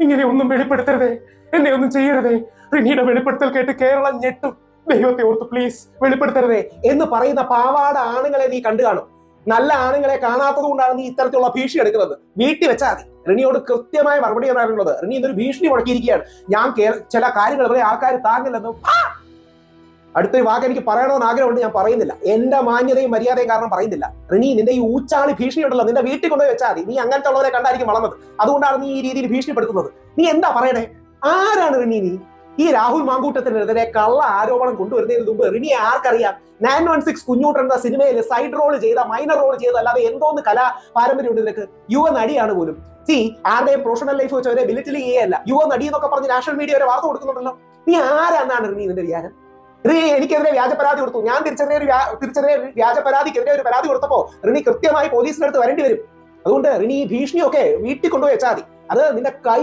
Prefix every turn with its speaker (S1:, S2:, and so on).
S1: ഇങ്ങനെ ഒന്നും വെളിപ്പെടുത്തരുതേ. എന്നെ ഒന്നും ചെയ്യരുതേ. റിനിയുടെ വെളിപ്പെടുത്തൽ കേട്ട് കേരളം ഞെട്ടും. ദൈവത്തെ ഓർത്ത് പ്ലീസ് വെളിപ്പെടുത്തരുതേ എന്ന് പറയുന്ന പാവാട ആണുങ്ങളെ നീ കണ്ടു കാണും. നല്ല ആണുങ്ങളെ കാണാത്തത് കൊണ്ടാണ് നീ ഇത്തരത്തിലുള്ള ഭീഷണി എടുക്കുന്നത്. വീട്ടിൽ വെച്ചാൽ മതി. റിനിയോട് കൃത്യമായ മറുപടി പറയാനുള്ളത്. റിനി ഇന്നൊരു ഭീഷണി മുടക്കിയിരിക്കുകയാണ് ഞാൻ ചില കാര്യങ്ങൾ പറയും ആൾക്കാർ താങ്ങില്ലെന്നും! അടുത്തൊരു വാക്ക് എനിക്ക് പറയണമെന്ന് ആഗ്രഹമുണ്ട് ഞാൻ പറയുന്നില്ല. എന്റെ മാന്യതയും മര്യാദയും കാരണം പറയുന്നില്ല. റിനി നിന്റെ ഈ ഊച്ചാളി ഭീഷണി ഉണ്ടല്ലോ നിന്റെ വീട്ടിൽ കൊണ്ടുപോയി വെച്ചാൽ മതി. നീ അങ്ങനത്തെ ഉള്ളവരെ കണ്ടായിരിക്കും വളർന്നത്. അതുകൊണ്ടാണ് നീ ഈ രീതിയിൽ ഭീഷണിപ്പെടുത്തുന്നത്. നീ എന്താ പറയണേ? ആരാണ് റിനി നീ? ഈ രാഹുൽ മാങ്കൂട്ടത്തിനെതിരെ കള്ള ആരോപണം കൊണ്ടുവരുന്നതിന് മുമ്പ് റിനിയെ ആർക്കറിയാം? നയൻ വൺ സിക്സ് കുഞ്ഞൂട്ടൻ എന്ന സിനിമയിൽ സൈഡ് റോൾ ചെയ്ത മൈനർ റോൾ ചെയ്ത അല്ലാതെ എന്തോന്ന് കലാ പാരമ്പര്യമുണ്ട് നിനക്ക്? യുവ നടിയാണ് പോലും. സി ആരുടെയും പ്രൊഫഷണൽ ലൈഫ് വെച്ച് അവരെ ബിലിറ്റിൽ ചെയ്യല്ല യുവ നടി എന്നൊക്കെ പറഞ്ഞ് നാഷണൽ മീഡിയ വരെ വാർത്ത കൊടുക്കുന്നുണ്ടല്ലോ. നീ ആരാന്നാണ് റിനി നിന്റെ വ്യാജം റിനി എനിക്കെതിരെ വ്യാജ പരാതി കൊടുത്തു. ഞാൻ തിരിച്ചറിയ ഒരു തിരിച്ചെതിരെ വ്യാജ പരാതിക്കെതിരെ ഒരു പരാതി കൊടുത്തപ്പോ റിനി കൃത്യമായി പോലീസിനടുത്ത് വരേണ്ടി വരും. അതുകൊണ്ട് റിനി ഭീഷണിയൊക്കെ വീട്ടിൽ കൊണ്ടുപോയി വെച്ചാൽ അത് നിന്റെ കൈ